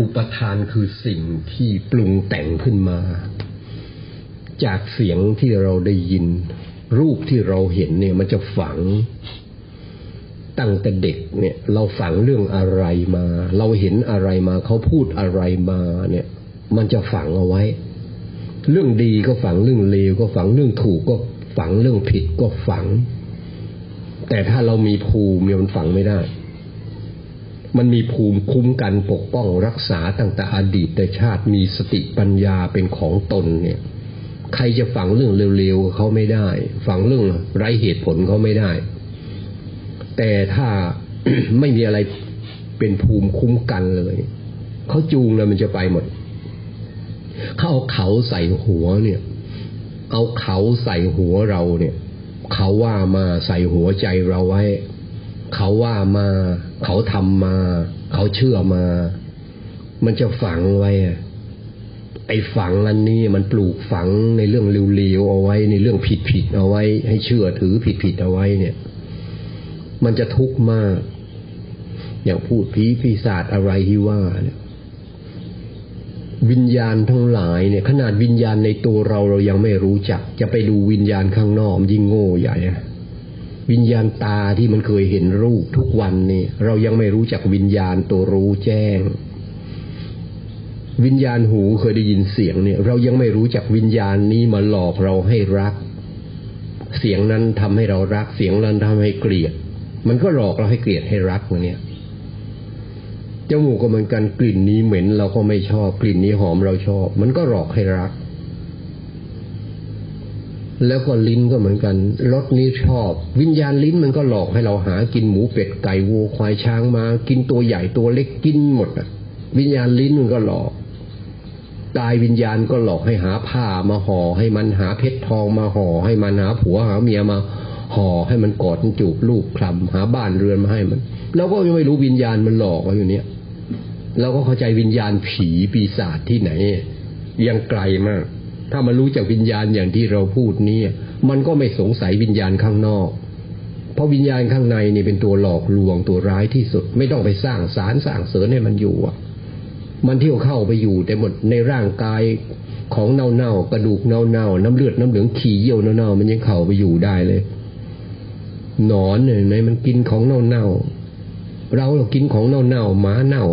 อุปทานคือสิ่งที่ปรุงแต่งขึ้นมา จากเสียงที่เราได้ยิน รูปที่เราเห็นเนี่ยมันจะฝัง ตั้งแต่เด็กเนี่ยเราฝังเรื่องอะไรมา เราเห็นอะไรมาเขาพูดอะไรมาเนี่ย มันจะฝังเอาไว้ เรื่องดีก็ฝังเรื่องเลวก็ฝังเรื่องถูกก็ฝังเรื่องผิดก็ฝัง แต่ถ้าเรามีภูมิมันฝังไม่ได้ มันมีภูมิคุ้มกันปกป้องรักษาตั้งแต่อดีตแต่ชาติมีสติปัญญาเป็นของตนเนี่ย ใครจะฝังเรื่องเร็วๆเขาไม่ได้ ฝังเรื่องไร้เหตุผลเขาไม่ได้ แต่ถ้าไม่มีอะไรเป็นภูมิคุ้มกันเลยเขาจูงแล้วมันจะไปหมดเขาเอาเขาใส่หัวเนี่ย เอาเขาใส่หัวเราเนี่ย เขาว่ามาใส่หัวใจเราไว้ เขาว่ามา เขาทำมา เขาเชื่อมา มันจะฝังไว้ไอ้ฝังอันนี้มันปลูกฝังในเรื่องเร็วๆเอาไว้ ในเรื่องผิดๆเอาไว้ ให้เชื่อถือผิดๆเอาไว้เนี่ย มันจะทุกข์มาก อย่างพูดผีปีศาจอะไรที่ว่าเนี่ยวิญญาณทั้งหลายเนี่ยขนาดวิญญาณในตัวเราเรายังไม่รู้จัก จะไปดูวิญญาณข้างนอกยิ่งโง่ใหญ่ วิญญาณตาที่มันเคยเห็นรูปทุกวันนี่เรายังไม่รู้จักวิญญาณตัวรู้แจ้ง วิญญาณหูเคยได้ยินเสียงเนี่ย เรายังไม่รู้จักวิญญาณนี้มาหลอกเราให้รัก เสียงนั้นทำให้เรารักเสียงนั้นทำให้เกลียด มันก็หลอกเราให้เกลียดให้รักเนี่ยจมูกก็เหมือนกันกลิ่นนี้เหม็นเราก็ไม่ชอบ กลิ่นนี้หอมเราชอบ มันก็หลอกให้รัก แล้วก็ลิ้นก็เหมือนกันรสนี้ชอบ วิญญาณลิ้นมันก็หลอกให้เราหากินหมูเป็ดไก่วัวควายช้างมา กินตัวใหญ่ตัวเล็กกินหมดอะ วิญญาณลิ้นมันก็หลอกกายวิญญาณก็หลอกให้หาผ้ามาห่อให้มันหาเพชรทองมาห่อให้มันหาผัวหาเมียมาห่อให้มันกอดจูบลูกคลำหาบ้านเรือนมาให้มันเราก็ยังไม่รู้วิญญาณมันหลอกเราอยู่เนี้ยเราก็เข้าใจวิญญาณผีปีศาจที่ไหน ยังไกลมาก ถ้ามันรู้จากวิญญาณอย่างที่เราพูดนี้มันก็ไม่สงสัยวิญญาณข้างนอก เพราะวิญญาณข้างในนี่เป็นตัวหลอกลวงตัวร้ายที่สุด ไม่ต้องไปสร้างสารสร้างเสริญให้มันอยู่อะมันเที่ยวเข้าไปอยู่แต่หมดในร่างกายของเน่าๆกระดูกเน่าๆน้ำเลือดน้ำเหลืองขี่เยี่ยวเน่าๆมันยังเข้าไปอยู่ได้เลยหนอนเนี่ยในมันกินของเน่าๆเราเรากินของเน่าๆหมาเน่า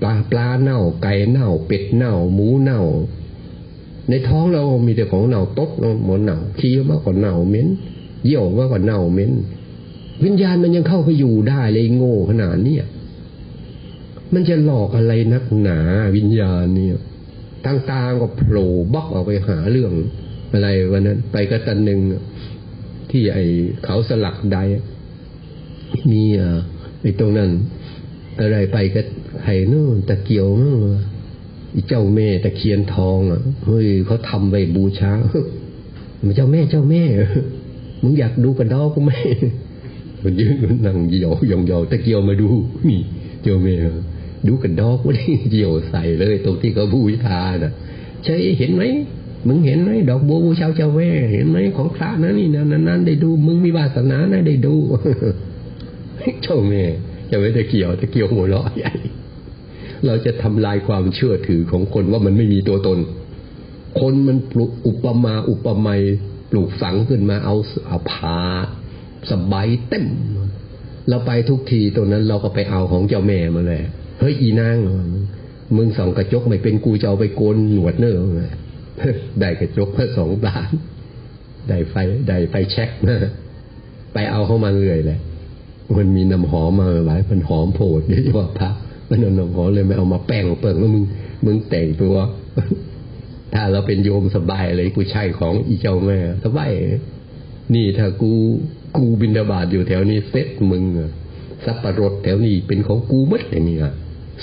ปลาปลาเน่า ไก่เน่า เป็ดเน่า หมูเน่า ในท้องเรามีแต่ของเน่าตกหมดเน่าขี้มากกว่าเน่าเหม็นเยี่ยวมากกว่าเน่าเหม็นวิญญาณมันยังเข้าไปอยู่ได้เลยโง่ขนาดนี้มันจะหลอกอะไรนักหนาวิญญาณเนี่ยทางตาก็โผล่บล็อกออกไปหาเรื่องอะไรวันนั้น ไปกระตันหนึ่งที่ไอ้เขาสลักใดมีอ่าไอ้ตรงนั้นอะไรไปก็ไข่นู่นตะเกียวมั่ง เจ้าแม่ตะเคียนทองอะเฮ้ยเขาทำไว้บูชามันเจ้าแม่เจ้าแม่มึงอยากดูกระดอกก็ไหมมันยืนนั่งเหี่ยวยองยอตะเกียวมาดูนี่เจ้าแม่ดูกระดอกไม่ได้เหี่ยวใส่เลย ตรงที่เขาบูชาน่ะใช่เห็นไหมมึงเห็นไหมดอกบัวบูชาเจ้าแม่ เห็นไหมของพระนั้นนี่นั้นนั้นได้ดู มึงมีวาสนานะได้ดูเจ้าแม่จะไม่ตะเกียวตะเกียวหัวเราะใหญ่ เราจะทำลายความเชื่อถือของคนว่ามันไม่มีตัวตน คนมันปลุกอุปมาอุปไมยปลูกฝังขึ้นมาเอาเอาผาสบายเต็มเราไปทุกทีตรงนั้นเราก็ไปเอาของเจ้าแม่มาเลยเฮ้ยอีนางมึงส่องกระจกไม่เป็นกูจะเอาไปโกนหนวดเนอได้กระจกเพื่อสองบาทได้ไฟได้ไฟแช็กมาไปเอาเข้ามาเลยแหละมันมีน้ำหอมมาหลายพันหอมโผล่เยอะว่าพระ มันนองขอเลยไม่เอามาแป้งเปิงแล้วมึงมึงแต่งตัว ถ้าเราเป็นโยมสบายเลยกูใช่ของอีเจ้าแม่สบายนี่ถ้ากูกูบินดาบาดอยู่แถวนี้เซ็ตมึงสับปะรดแถวนี้เป็นของกูมัดอย่างนี้อะ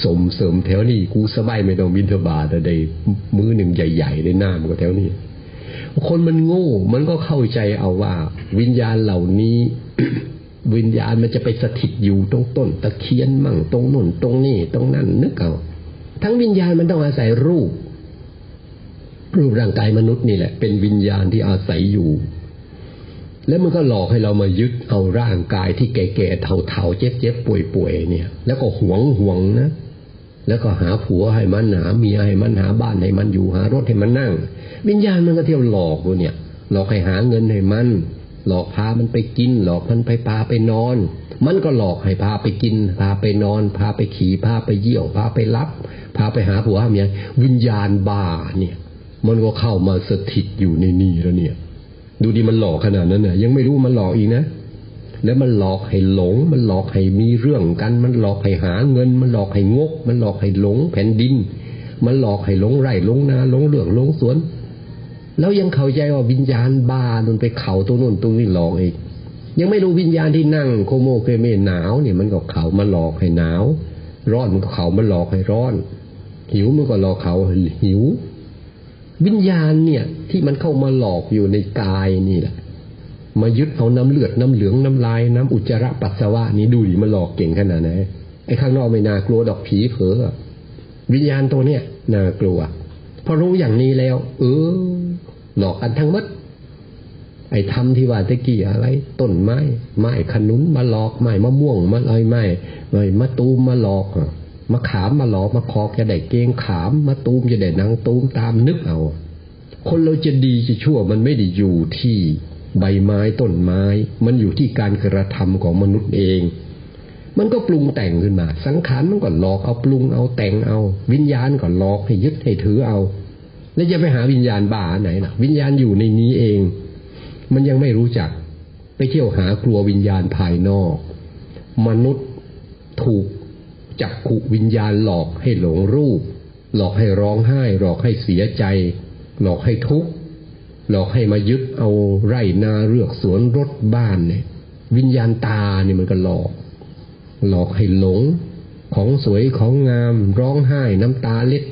สมเสริมแถวนี้กูสบายไม่ต้องบินดาบาดได้มือหนึ่งใหญ่ๆได้หน้ามก็แถวนี้ คนมันโง่ มันก็เข้าใจเอาว่า วิญญาณเหล่านี้ วิญญาณมันจะไปสถิตอยู่ตรงต้นตะเคียนมั่งตรงนู่นตรงนี้ตรงนั้นนึกเอาทั้งวิญญาณมันต้องอาศัยรูป รูปร่างกายมนุษย์นี่แหละ เป็นวิญญาณที่อาศัยอยู่ แล้วมันก็หลอกให้เรามายึดเอาร่างกายที่แก่ๆเถาๆเจ็บๆป่วยๆเนี่ย แล้วก็หวงหวงนะแล้วก็หาผัวให้มันหาเมียให้มันหาบ้านให้มันอยู่หารถให้มันนั่ง วิญญาณมันก็เที่ยวหลอกกูเนี่ยหลอกให้หาเงินให้มัน หลอกพามันไปกิน หลอกมันไปพาไปนอน มันก็หลอกให้พาไปกิน พาไปนอน พาไปขี่พาไปเยี่ยว พาไปรับ พาไปหาผัวเมียวิญญาณบ้าเนี่ย มันก็เข้ามาสถิตอยู่ในนี่แล้วเนี่ย ดูดิมันหลอกขนาดนั้นน่ะ ยังไม่รู้มันหลอกอีกนะแล้วมันหลอกให้หลง มันหลอกให้มีเรื่องกัน มันหลอกให้หาเงิน มันหลอกให้งก มันหลอกให้หลงแผ่นดิน มันหลอกให้หลงไร่หลงนาหลงเรื่องหลงสวน แล้วยังเข้าใจว่าวิญญาณบ้ามันไปเข่าตัวนู้นตัวนี้หลอกอีก ยังไม่รู้วิญญาณที่นั่งโคโมเคเมหนาวเนี่ยมันก็เข่ามาหลอกให้หนาว ร้อนมันก็เข่ามันหลอกให้ร้อน หิวมันก็หลอกเขาหิว วิญญาณเนี่ย ที่มันเข้ามาหลอกอยู่ในกายนี่แหละมายึดเอาน้ำเลือดน้ำเหลืองน้ำลายน้ำอุจจาระปัสสาวะนี่ดูดิมันหลอกเก่งขนาดไหนไอ้ข้างนอกไม่น่ากลัวดอกผีเผลอวิญญาณตัวเนี้ยน่ากลัวพอรู้อย่างนี้แล้ว เออ หลอกกันทั้งหมดไอ้ทำที่ว่าตะกี้อะไร ต้นไม้ไม้ขนุนมาหลอกไม้มะม่วงมาอะไรไม้ไม้มะตูมมาหลอกมะขามมาหลอกมาคอกจะได้เกงขามมะตูมจะได้นางตูมตามนึกเอา คนเราจะดีจะชั่วมันไม่ได้อยู่ที่ใบไม้ต้นไม้ มันอยู่ที่การกระทำของมนุษย์เอง มันก็ปรุงแต่งขึ้นมา สังขารมันก็หลอกเอาปรุงเอาแต่งเอา วิญญาณก็หลอกให้ยึดให้ถือเอา แล้วจะไปหาวิญญาณบ้าไหนล่ะวิญญาณอยู่ในนี้เอง มันยังไม่รู้จัก ไปเที่ยวหากลัววิญญาณภายนอก มนุษย์ถูกจับขุวิญญาณหลอกให้หลงรูป หลอกให้ร้องไห้ หลอกให้เสียใจ หลอกให้ทุกข์หลอกให้มายึดเอาไร่นาเรือกสวนรถบ้านเนี่ย วิญญาณตาเนี่ยมันก็หลอก หลอกให้หลง ของสวยของงาม ร้องไห้น้ำตาเล็ด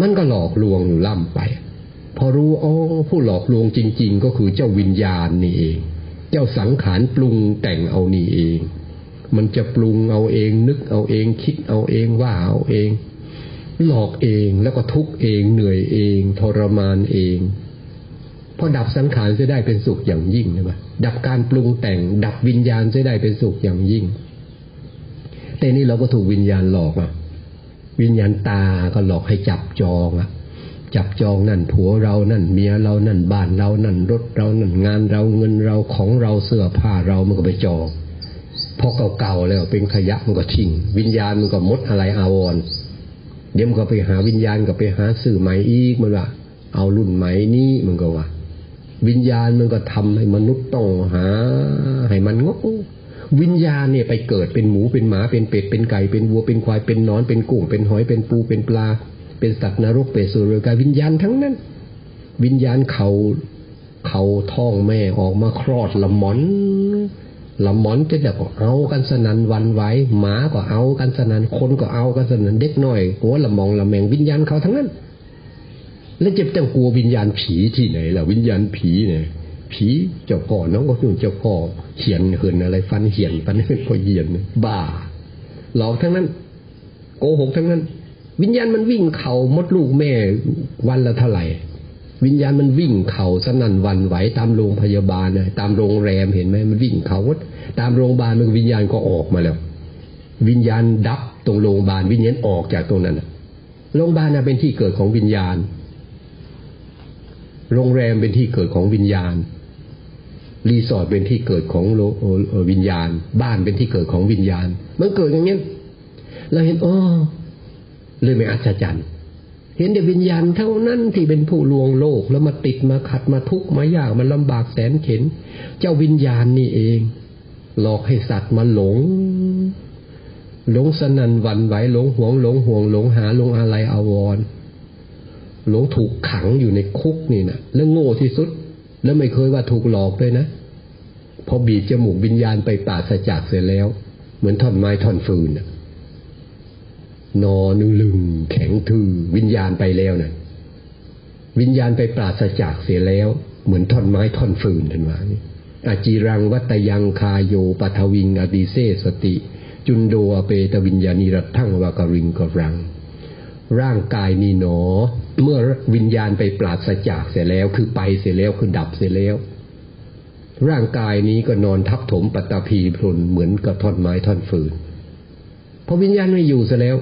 มันก็หลอกลวงอยู่ล่ำไป พอรู้อ๋อผู้หลอกลวงจริง ๆ ก็คือเจ้าวิญญาณนี่เอง เจ้าสังขารปรุงแต่งเอานี่เอง มันจะปรุงเอาเองนึกเอาเองคิดเอาเองว่าเอาเอง หลอกเองแล้วก็ทุกข์เองเหนื่อยเอง ทรมานเองพอดับสังขารจะได้เป็นสุขอย่างยิ่งใช่ไหมดับการปรุงแต่ง ดับวิญญาณจะได้เป็นสุขอย่างยิ่ง แต่นี่เราก็ถูกวิญญาณหลอกอะ วิญญาณตาก็หลอกให้จับจองอะจับจองนั่นผัวเรานั่นเมียเรานั่นบ้านเรานั่นรถเรานั่นงานเราเงินเราของเราเสื้อผ้าเรามันก็ไปจองพอเก่าๆแล้วเป็นขยะมันก็ทิ้งวิญญาณมันก็มดอะไรอาวรเดี๋ยวมันก็ไปหาวิญญาณก็ไปหาสื่อใหม่อีกมันว่าเอารุ่นใหม่นี้มันก็ว่า วิญญาณมันก็ทำให้มนุษย์ต้องหา ให้มันงก วิญญาณเนี่ยไปเกิดเป็นหมูเป็นหมาเป็นเป็ดเป็นไก่เป็นวัวเป็นควายเป็นนอนเป็นกุ้งเป็นหอยเป็นปูเป็นปลา เป็นสัตว์นรกเป็นสุรกายวิญญาณทั้งนั้น วิญญาณเขาเขาท้องแม่ออกมาคลอดละหมอนละหมอนจะเด็กก็เอากันสนันวันไหวหมาก็เอากันสนันคนก็เอากันสนันเด็กน้อยหัวละมองละแมงวิญญาณเขาทั้งนั้น แล้วจะจะกลัววิญญาณผีที่ไหนล่ะวิญญาณผีเนี่ย ผีเจ้าพ่อน้องก็คือเจ้าพ่อเขียนเหินอะไร ฟันเหียนฟันเหินพอเหียนบ้าหลอกทั้งนั้น โกหกทั้งนั้น วิญญาณมันวิ่งเข่ามดลูกแม่วันละเท่าไหร่ วิญญาณมันวิ่งเข่าสนั่นวันไหวตามโรงพยาบาลนะตามโรงแรมเห็นไหมมันวิ่งเข่าตามโรงพยาบาลมันวิญญาณก็ออกมาแล้ว วิญญาณดับตรงโรงพยาบาลวิญญาณออกจากตรงนั้นโรงพยาบาลเป็นที่เกิดของวิญญาณ โรงแรมเป็นที่เกิดของวิญญาณ รีสอร์ทเป็นที่เกิดของโลวิญญาณ บ้านเป็นที่เกิดของวิญญาณ มันเกิดอย่างนี้เราเห็นอ๋อเลยไม่อัศจรรย์ เห็นแต่วิญญาณเท่านั้นที่เป็นผู้ลวงโลกแล้วมาติดมาขัดมาทุกข์มายากมันลำบากแสนเข็น เจ้าวิญญาณนี่เอง หลอกให้สัตว์มาหลง หลงสนันวันไหวหลงห่วงหลงห่วงหลงหาหลงอะไรอาวรหลงถูกขังอยู่ในคุกนี่นะแล้วโง่ที่สุด แล้วไม่เคยว่าถูกหลอกด้วยนะ พอบีบจมูกวิญญาณไปปราศจากเสร็จแล้ว เหมือนท่อนไม้ท่อนฟืนนอนลึงแข็งทื่อวิญญาณไปแล้วนะวิญญาณไปปราศจากเสียแล้ว เหมือนท่อนไม้ท่อนฟืนทันวานี่อาจีรังวัตยังคาโยปัทวิงอดิเซสติ จุนโดอเปตวิญญาณีรัตทั้งวากริงกรัง ร่างกายนี่หนอ เมื่อวิญญาณไปปราศจากเสียแล้ว คือไปเสียแล้วคือดับเสียแล้ว ร่างกายนี้ก็นอนทับถมปัตตภีพลนเหมือนกับท่อนไม้ท่อนฟืนพอวิญญาณไม่อยู่เสียแล้ว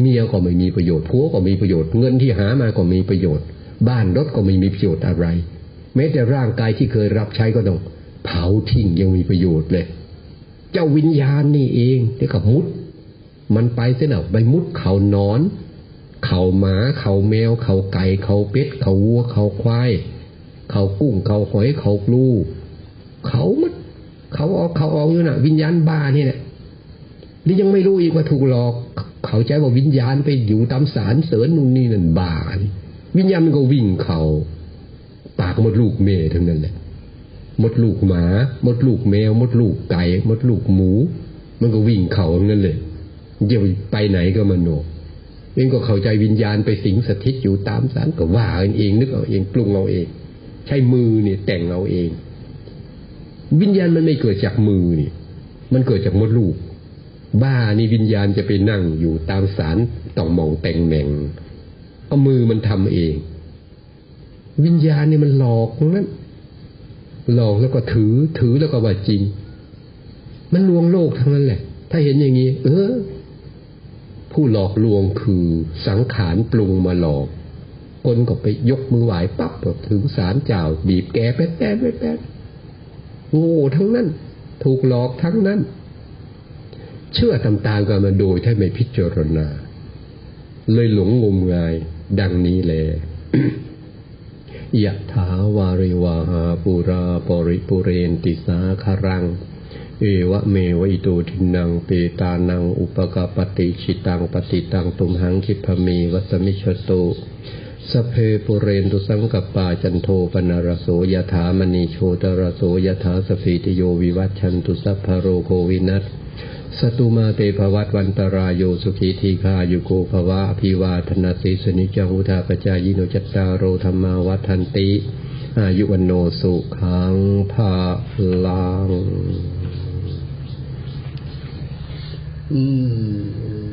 เมียก็ไม่มีประโยชน์ผัวก็มีประโยชน์เงินที่หามาก็มีประโยชน์ บ้านรถก็ไม่มีประโยชน์อะไร แม้แต่ร่างกายที่เคยรับใช้ก็ต้องเผาทิ้งยังมีประโยชน์เลย เจ้าวิญญาณนี่เองที่กับมุด มันไปเส้นเอาไปมุดเขานอน เขาหมาเขาแมว เขาไก่เขาเป็ด เขาวัว เขาควาย เขากุ้ง เขาหอยเขากลูเขามัดเขาออกเขาออกอยู่น่ะ วิญญาณบ้านี่แหละนี่ยังไม่รู้อีกว่าถูกหลอก เขาใจว่าวิญญาณไปอยู่ตามสารเสริญนู่นนี่นั่นบ้านวิญญาณมันก็วิ่งเขาปากมดลูกเมย์ทั้งนั้นแหละมดลูกหมา มดลูกแมว มดลูกไก่ มดลูกหมู มันก็วิ่งเขาทั้งนั้นเลยจะไปไหนก็มโน เองก็เข้าใจวิญญาณไปสิงสถิตอยู่ตามสารก็ว่าเองนึกเอาเองปรุงเอาเอง ใช้มือเนี่ยแต่งเอาเอง วิญญาณมันไม่เกิดจากมือนี่ มันเกิดจากมดลูก บ้านี่วิญญาณจะไปนั่งอยู่ตามสารต้องมองแต่งแม่งเอามือมันทำเอง วิญญาณนี่มันหลอกนั้นหลอกแล้วก็ถือถือแล้วก็ว่าจริง มันลวงโลกทั้งนั้นแหละ ถ้าเห็นอย่างนี้เออ ผู้หลอกลวงคือสังขารปรุงมาหลอก คนก็ไปยกมือไหวปั๊บก็ถึงสารเจ้าบีบแกแป๊ดแป๊ดแป๊ดแป๊ดโง่ทั้งนั้น ถูกหลอกทั้งนั้น เชื่อตามๆกันมาโดยถ้าไม่พิจารณา เลยหลงงมงาย ดังนี้แหละยะถาวาริวาหาปุราปริปุเรนติสาคารัง เอวะเมวะอิโตทินังเปตานัง อุปกาปติชิตังปฏิตังตุมหังคิพมีวัสมิชโตสเพปุเรนตุสังกปปาจันโทปนารโสยถามณีโชตรโสยถาสฟีติโยวิวัชชันตุสัพพโรโควินัสสตุมาเตภวัตวันตรายโยสุขีทีคายุโกภวะอภิวาธนาสิสนิจังุทาปจายโนจัตตารโรธรรมาวัฏันติ อายุวันโนสุขังภาลัง 嗯